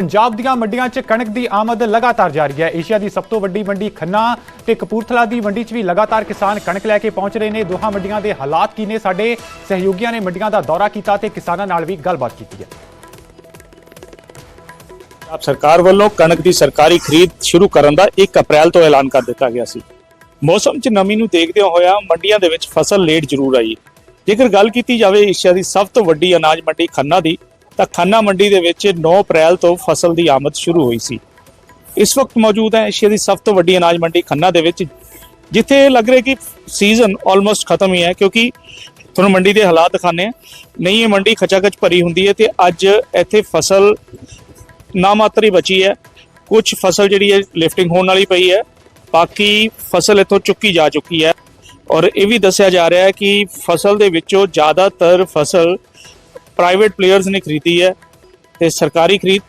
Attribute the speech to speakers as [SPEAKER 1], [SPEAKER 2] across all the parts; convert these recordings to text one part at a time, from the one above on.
[SPEAKER 1] ਪੰਜਾਬ ਦੀਆਂ ਮੰਡੀਆਂ 'ਚ ਕਣਕ ਦੀ ਆਮਦ ਲਗਾਤਾਰ ਜਾਰੀ ਹੈ। ਏਸ਼ੀਆ ਦੀ ਸਭ ਤੋਂ ਵੱਡੀ ਮੰਡੀ ਖੰਨਾ ਤੇ ਕਪੂਰਥਲਾ ਦੀ ਮੰਡੀ 'ਚ ਵੀ ਲਗਾਤਾਰ ਕਿਸਾਨ ਕਣਕ ਲੈ ਕੇ ਪਹੁੰਚ ਰਹੇ ਨੇ। ਦੋਹਾਂ ਮੰਡੀਆਂ ਦੇ ਹਾਲਾਤ ਕੀ ਨੇ? ਸਾਡੇ ਸਹਿਯੋਗੀਆਂ ਨੇ ਮੰਡੀਆਂ ਦਾ ਦੌਰਾ ਕੀਤਾ ਤੇ ਕਿਸਾਨਾਂ ਨਾਲ ਵੀ ਗੱਲਬਾਤ ਕੀਤੀ ਹੈ।
[SPEAKER 2] ਪੰਜਾਬ ਸਰਕਾਰ ਵੱਲੋਂ ਕਣਕ ਦੀ ਸਰਕਾਰੀ ਖਰੀਦ ਸ਼ੁਰੂ ਕਰਨ ਦਾ 1 ਅਪ੍ਰੈਲ ਤੋਂ ਐਲਾਨ ਕਰ ਦਿੱਤਾ ਗਿਆ ਸੀ। ਮੌਸਮ 'ਚ ਨਮੀ ਨੂੰ ਦੇਖਦੇ ਹੋਇਆ ਮੰਡੀਆਂ ਦੇ ਵਿੱਚ ਫਸਲ ਲੇਟ ਜ਼ਰੂਰ ਆਈ। ਜੇਕਰ ਗੱਲ ਕੀਤੀ ਜਾਵੇ, ਏਸ਼ੀਆ ਦੀ ਸਭ ਤੋਂ ਵੱਡੀ ਅਨਾਜ ਮੰਡੀ ਖੰਨਾ ਦੀ ਤਾਂ ਖੰਨਾ ਮੰਡੀ ਦੇ ਵਿੱਚ 9 ਅਪ੍ਰੈਲ ਤੋਂ ਫਸਲ ਦੀ ਆਮਦ ਸ਼ੁਰੂ ਹੋਈ ਸੀ। ਇਸ ਵਕਤ ਮੌਜੂਦ ਹੈ ਏਸ਼ੀਆ ਦੀ ਸਭ ਤੋਂ ਵੱਡੀ ਅਨਾਜ ਮੰਡੀ ਖੰਨਾ ਦੇ ਵਿੱਚ, ਜਿੱਥੇ ਲੱਗ ਰਿਹਾ ਕਿ ਸੀਜ਼ਨ ਆਲਮੋਸਟ ਖਤਮ ਹੀ ਹੈ, ਕਿਉਂਕਿ ਤੁਹਾਨੂੰ ਮੰਡੀ ਦੇ ਹਾਲਾਤ ਦਿਖਾਣੇ ਆ ਨਹੀਂ, ਇਹ ਮੰਡੀ ਖਚਾਖਚ ਭਰੀ ਹੁੰਦੀ ਹੈ ਤੇ ਅੱਜ ਇੱਥੇ ਫਸਲ ਨਾ ਮਾਤਰ ਹੀ ਬਚੀ ਹੈ। ਕੁਝ ਫਸਲ ਜਿਹੜੀ ਹੈ ਲਿਫਟਿੰਗ ਹੋਣ ਵਾਲੀ ਪਈ ਹੈ। ਬਾਕੀ ਫਸਲ ਇੱਥੋਂ ਚੁੱਕੀ ਜਾ ਚੁੱਕੀ ਹੈ। ਔਰ ਇਹ ਵੀ ਦੱਸਿਆ ਜਾ ਰਿਹਾ ਹੈ ਕਿ ਫਸਲ ਦੇ ਵਿੱਚੋਂ ਜ਼ਿਆਦਾਤਰ ਫਸਲ ਪ੍ਰਾਈਵੇਟ ਪਲੇਅਰਸ ਨੇ ਖਰੀਦੀ ਹੈ ਤੇ ਸਰਕਾਰੀ ਖਰੀਦ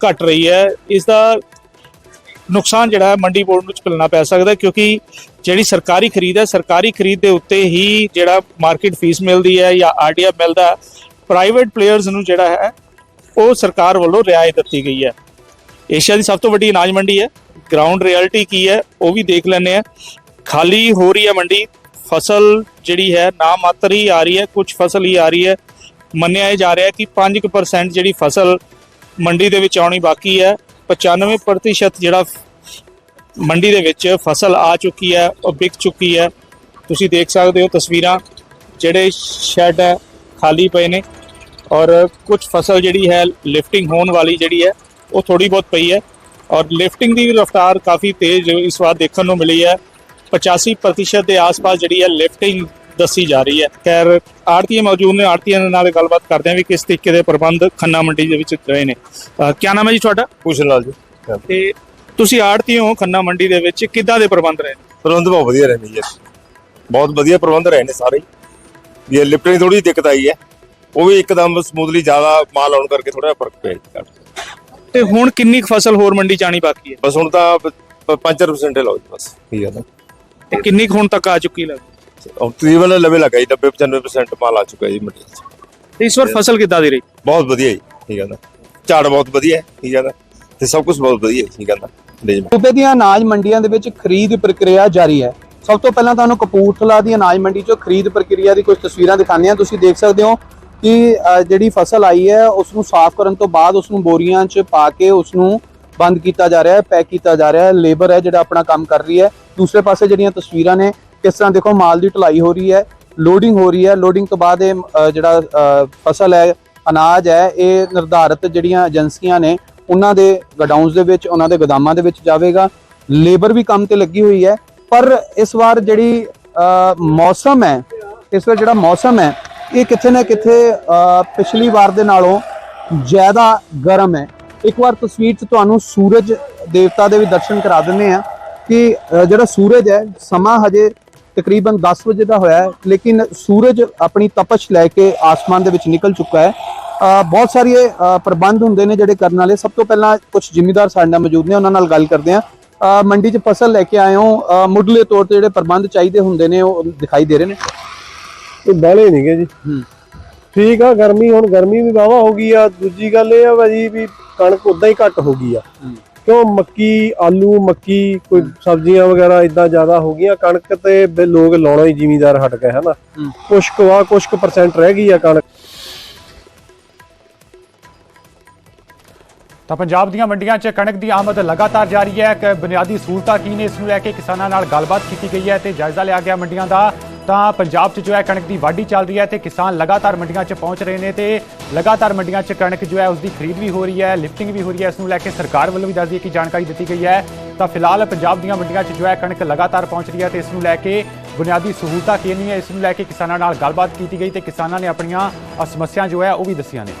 [SPEAKER 2] ਘਟ ਰਹੀ ਹੈ। ਇਸ ਦਾ ਨੁਕਸਾਨ ਜਿਹੜਾ ਹੈ ਮੰਡੀ ਬੋਰਡ ਨੂੰ ਝੱਲਣਾ ਪੈ ਸਕਦਾ ਕਿਉਂਕਿ ਜਿਹੜੀ ਸਰਕਾਰੀ ਖਰੀਦ ਹੈ, ਸਰਕਾਰੀ ਖਰੀਦ ਦੇ ਉੱਤੇ ਹੀ ਜਿਹੜਾ ਮਾਰਕੀਟ ਫੀਸ ਮਿਲਦੀ ਹੈ ਜਾਂ ਆਰਡੀਐਫ ਮਿਲਦਾ ਹੈ ਪ੍ਰਾਈਵੇਟ ਪਲੇਅਰਸ ਨੂੰ ਜਿਹੜਾ ਹੈ ਉਹ ਸਰਕਾਰ ਵੱਲੋਂ ਰਿਆਇਤ ਦਿੱਤੀ ਗਈ ਹੈ। ਏਸ਼ੀਆ ਦੀ ਸਭ ਤੋਂ ਵੱਡੀ ਅਨਾਜ ਮੰਡੀ ਹੈ ਗਰਾਊਂਡ ਰਿਐਲਿਟੀ ਕੀ ਹੈ ਉਹ ਵੀ ਦੇਖ ਲੈਂਦੇ ਆ ਖਾਲੀ ਹੋ ਰਹੀ ਹੈ ਮੰਡੀ, ਫਸਲ ਜਿਹੜੀ ਹੈ ਨਾ ਮਾਤਰ ਹੀ ਆ ਰਹੀ ਹੈ ਕੁਝ ਫਸਲ ਹੀ ਆ ਰਹੀ ਹੈ। ਮੰਨਿਆ ਇਹ ਜਾ ਰਿਹਾ ਹੈ ਕਿ 5% ਜਿਹੜੀ ਫਸਲ ਮੰਡੀ ਦੇ ਵਿੱਚ ਆਉਣੀ ਬਾਕੀ ਹੈ। 95% ਜਿਹੜਾ ਮੰਡੀ ਦੇ ਵਿੱਚ ਫਸਲ ਆ ਚੁੱਕੀ ਹੈ, ਉਹ ਵਿਕ ਚੁੱਕੀ ਹੈ। ਤੁਸੀਂ ਦੇਖ ਸਕਦੇ ਹੋ ਤਸਵੀਰਾਂ, ਜਿਹੜੇ ਸ਼ੈੱਡ ਹੈ ਖਾਲੀ ਪਏ ਨੇ ਔਰ ਕੁਝ ਫਸਲ ਜਿਹੜੀ ਹੈ ਲਿਫਟਿੰਗ ਹੋਣ ਵਾਲੀ ਜਿਹੜੀ ਹੈ, ਉਹ ਥੋੜੀ ਬਹੁਤ ਪਈ ਹੈ। ਔਰ ਲਿਫਟਿੰਗ ਦੀ ਰਫ਼ਤਾਰ ਕਾਫੀ ਤੇਜ਼ ਇਸ ਵਾਰ ਦੇਖਣ ਨੂੰ ਮਿਲੀ ਹੈ। 85% ਦੇ ਆਸ-ਪਾਸ ਜਿਹੜੀ ਹੈ ਲਿਫਟਿੰਗ ਦੱਸੀ ਜਾ ਰਹੀ ਹੈ। ਖੈਰ ਆੜਤੀਏ ਮੌਜੂਦ ਨੇ ਆੜਤੀਆਂ ਨਾਲ ਗੱਲਬਾਤ ਕਰਦੇ ਹਾਂ ਵੀ ਕਿਸ ਤਰੀਕੇ ਦੇ ਪ੍ਰਬੰਧ ਖੰਨਾ ਮੰਡੀ ਦੇ ਵਿੱਚ ਰਹੇ ਨੇ। ਕਿਆ ਨਾਮ ਹੈ ਜੀ ਤੁਹਾਡਾ?
[SPEAKER 3] ਕੁਸ਼ਨ ਲਾਲ ਜੀ।
[SPEAKER 2] ਤੇ ਤੁਸੀਂ ਆੜਤੀ ਹੋ ਖੰਨਾ ਮੰਡੀ ਦੇ ਵਿੱਚ ਕਿੱਦਾਂ ਦੇ ਪ੍ਰਬੰਧ ਰਹੇ?
[SPEAKER 3] ਪ੍ਰਬੰਧ ਬਹੁਤ ਵਧੀਆ ਰਹੇ ਨੇ ਜੀ। ਬਹੁਤ ਵਧੀਆ ਪ੍ਰਬੰਧ ਰਹੇ ਨੇ ਸਾਰੇ। ਵੀ ਇਹ ਲਿਫਟਿੰਗ ਥੋੜੀ ਦਿੱਕਤ ਆਈ ਹੈ। ਉਹ ਵੀ ਇੱਕਦਮ ਸਮੂਥਲੀ ਜ਼ਿਆਦਾ ਮਾਲ ਆਉਣ ਕਰਕੇ ਥੋੜਾ ਫ਼ਰਕ ਪਿਆ।
[SPEAKER 2] ਤੇ ਹੁਣ ਕਿੰਨੀ ਕੁ ਫਸਲ ਹੋਰ ਮੰਡੀ ਚ ਆਣੀ ਬਾਕੀ ਹੈ?
[SPEAKER 3] ਬਸ ਹੁਣ ਤਾਂ 5% ਲਾਓ ਜੀ ਬਸ ਠੀਕ ਹੈ।
[SPEAKER 2] ਤੇ ਕਿੰਨੀ ਕੁ ਹੁਣ ਤੱਕ ਆ ਚੁੱਕੀ ਲੱਗ
[SPEAKER 3] ਤਕਰੀਬਨ ਲਵੇ ਲੱਗਾ ਜੀ 90 95% ਮਾਲ ਆ ਚੁੱਕਾ ਜੀ ਮੰਡੀ 'ਚ
[SPEAKER 2] ਤੇ ਇਸ ਵਾਰ ਫਸਲ ਕਿੱਦਾਂ ਦੀ ਰਹੀ?
[SPEAKER 3] ਬਹੁਤ ਵਧੀਆ ਜੀ ਠੀਕ ਹੈ ਨਾ। ਝਾੜ ਬਹੁਤ ਵਧੀਆ ਹੈ ਠੀਕ ਹੈ ਨਾ। ਤੇ ਸਭ ਕੁਝ ਬਹੁਤ ਵਧੀਆ ਹੈ, ਠੀਕ ਹੈ ਨਾ ਲੈ ਜੀ।
[SPEAKER 4] ਸੂਬੇ ਦੀਆਂ ਅਨਾਜ ਮੰਡੀਆਂ ਦੇ ਵਿੱਚ ਖਰੀਦ ਪ੍ਰਕਿਰਿਆ ਜਾਰੀ ਹੈ। ਸਭ ਤੋਂ ਪਹਿਲਾਂ ਤੁਹਾਨੂੰ ਕਪੂਰਥਲਾ ਦੀ ਅਨਾਜ ਮੰਡੀ ਚੋਂ ਖਰੀਦ ਪ੍ਰਕਿਰਿਆ ਦੀ ਕੁਝ ਤਸਵੀਰਾਂ ਦਿਖਾਉਂਦੇ ਹਾਂ। ਤੁਸੀਂ ਦੇਖ ਸਕਦੇ ਹੋ ਕਿ ਅ, ਜਿਹੜੀ ਫਸਲ ਆਈ ਹੈ ਉਸ ਨੂੰ ਸਾਫ਼ ਕਰਨ ਤੋਂ ਬਾਅਦ ਉਸ ਨੂੰ ਬੋਰੀਆਂ 'ਚ ਪਾ ਕੇ ਉਸ ਨੂੰ ਬੰਦ ਕੀਤਾ ਜਾ ਰਿਹਾ ਹੈ ਪੈਕ ਕੀਤਾ ਜਾ ਰਿਹਾ ਹੈ। ਲੇਬਰ ਹੈ ਜਿਹੜਾ ਆਪਣਾ ਕੰਮ ਕਰ ਰਹੀ ਹੈ। ਦੂਸਰੇ ਪਾਸੇ ਜਿਹੜੀਆਂ ਤਸਵੀਰਾਂ ਨੇ ਕਿਸ ਤਰ੍ਹਾਂ ਦੇਖੋ ਮਾਲ ਦੀ ਢਲਾਈ ਹੋ ਰਹੀ ਹੈ ਲੋਡਿੰਗ ਹੋ ਰਹੀ ਹੈ ਲੋਡਿੰਗ ਤੋਂ ਬਾਅਦ ਇਹ ਜਿਹੜਾ ਫਸਲ ਹੈ, ਅਨਾਜ ਹੈ, ਇਹ ਨਿਰਧਾਰਤ ਜਿਹੜੀਆਂ ਏਜੰਸੀਆਂ ਨੇ, ਉਹਨਾਂ ਦੇ ਗਡਾਊਨਸ ਦੇ ਵਿੱਚ, ਉਹਨਾਂ ਦੇ ਗੋਦਾਮਾਂ ਦੇ ਵਿੱਚ ਜਾਵੇਗਾ। ਲੇਬਰ ਵੀ ਕੰਮ ਤੇ ਲੱਗੀ ਹੋਈ ਹੈ, ਪਰ ਇਸ ਵਾਰ ਜਿਹੜੀ ਮੌਸਮ ਹੈ, ਇਸ ਵਾਰ ਜਿਹੜਾ ਮੌਸਮ ਹੈ, ਇਹ ਕਿੱਥੇ ਨਾ ਕਿੱਥੇ ਪਿਛਲੀ ਵਾਰ ਦੇ ਨਾਲੋਂ ਜ਼ਿਆਦਾ ਗਰਮ ਹੈ। ਇੱਕ ਵਾਰ ਤਸਵੀਰ 'ਚ ਤੁਹਾਨੂੰ ਸੂਰਜ ਦੇਵਤਾ ਦੇ ਵੀ ਦਰਸ਼ਨ ਕਰਾ ਦਿੰਦੇ ਆ ਕਿ ਜਿਹੜਾ ਸੂਰਜ ਹੈ, ਸਮਾਂ ਹਜੇ ਤਕਰੀਬਨ 10 ਵਜੇ ਦਾ ਹੋਇਆ ਹੈ ਲੇਕਿਨ ਸੂਰਜ ਆਪਣੀ ਤਪਸ਼ ਲੈ ਕੇ ਆਸਮਾਨ ਦੇ ਵਿੱਚ ਨਿਕਲ ਚੁੱਕਾ ਹੈ। ਬਹੁਤ ਸਾਰੇ ਪ੍ਰਬੰਧ ਹੁੰਦੇ ਨੇ ਜਿਹੜੇ ਕਰਨ ਵਾਲੇ। ਸਭ ਤੋਂ ਪਹਿਲਾਂ ਕੁਝ ਜ਼ਿਮੀਦਾਰ ਸਾਡੇ ਨਾਲ ਮੌਜੂਦ ਨੇ ਉਹਨਾਂ ਨਾਲ ਗੱਲ ਕਰਦੇ ਆ ਮੰਡੀ 'ਚ ਫਸਲ ਲੈ ਕੇ ਆਏ ਹੋ। ਮੁੱਢਲੇ ਤੌਰ ਤੇ ਜਿਹੜੇ ਪ੍ਰਬੰਧ ਚਾਹੀਦੇ ਹੁੰਦੇ ਨੇ ਉਹ ਦਿਖਾਈ ਦੇ ਰਹੇ ਨੇ।
[SPEAKER 5] ਇਹ ਬਾਲੇ ਨਹੀਂਗੇ ਜੀ। ਠੀਕ ਆ ਗਰਮੀ ਹੁਣ ਗਰਮੀ ਵੀ ਵਾਵਾ ਹੋ ਗਈ ਆ। ਦੂਜੀ ਗੱਲ ਇਹ ਆ ਭਾਜੀ ਵੀ ਕਣਕ ਉਦਾਂ ਹੀ ਘੱਟ ਹੋ ਗਈ ਆ। ਕਿਉਂ ਮੱਕੀ ਆਲੂ ਮੱਕੀ ਕੋਈ ਸਬਜ਼ੀਆਂ ਵਗੈਰਾ ਇਦਾਂ ਜ਼ਿਆਦਾ ਹੋ ਗਈਆਂ? ਕਣਕ ਤੇ ਲੋਕ ਲਾਉਣਾ ਹੀ ਜ਼ਿਮੀਦਾਰ ਹਟ ਗਏ ਹਨਾ। ਕੁਛ ਕੁ ਕੁਛ ਕੁ ਪਰਸੈਂਟ ਰਹਿ ਗਈ ਆ ਕਣਕ।
[SPEAKER 1] ਤਾਂ ਪੰਜਾਬ ਦੀਆਂ ਮੰਡੀਆਂ 'ਚ ਕਣਕ ਦੀ ਆਮਦ ਲਗਾਤਾਰ ਜਾਰੀ ਹੈ। ਕਿ ਬੁਨਿਆਦੀ ਸਹੂਲਤਾਂ ਕੀ ਨੇ? ਇਸ ਨੂੰ ਲੈ ਕੇ ਕਿਸਾਨਾਂ ਨਾਲ ਗੱਲਬਾਤ ਕੀਤੀ ਗਈ ਹੈ ਤੇ ਜਾਇਜ਼ਾ ਲਿਆ ਗਿਆ ਮੰਡੀਆਂ ਦਾ। ਤਾਂ ਪੰਜਾਬ 'ਚ ਜੋ ਹੈ ਕਣਕ ਦੀ ਵਾਢੀ ਚੱਲ ਰਹੀ ਹੈ ਤੇ ਕਿਸਾਨ ਲਗਾਤਾਰ ਮੰਡੀਆਂ 'ਚ ਪਹੁੰਚ ਰਹੇ ਨੇ ਤੇ ਲਗਾਤਾਰ ਮੰਡੀਆਂ 'ਚ ਕਣਕ ਜੋ ਹੈ ਉਸ ਦੀ ਖਰੀਦ ਵੀ ਹੋ ਰਹੀ ਹੈ ਲਿਫਟਿੰਗ ਵੀ ਹੋ ਰਹੀ ਹੈ। ਇਸ ਨੂੰ ਲੈ ਕੇ ਸਰਕਾਰ ਵੱਲੋਂ ਵੀ ਦੱਸ ਦਈਏ ਕਿ ਜਾਣਕਾਰੀ ਦਿੱਤੀ ਗਈ ਹੈ। ਤਾਂ ਫਿਲਹਾਲ ਪੰਜਾਬ ਦੀਆਂ ਮੰਡੀਆਂ 'ਚ ਜੋ ਹੈ ਕਣਕ ਲਗਾਤਾਰ ਪਹੁੰਚ ਰਹੀ ਹੈ ਤੇ ਇਸ ਨੂੰ ਲੈ ਕੇ ਬੁਨਿਆਦੀ ਸਹੂਲਤਾਂ ਕੀ ਇਸ ਨੂੰ ਲੈ ਕੇ ਕਿਸਾਨਾਂ ਨਾਲ ਗੱਲਬਾਤ ਕੀਤੀ ਗਈ ਤੇ ਕਿਸਾਨਾਂ ਨੇ ਆਪਣੀਆਂ ਅ, ਸਮੱਸਿਆ ਜੋ ਹੈ ਉਹ ਵੀ ਦੱਸੀਆਂ ਨੇ।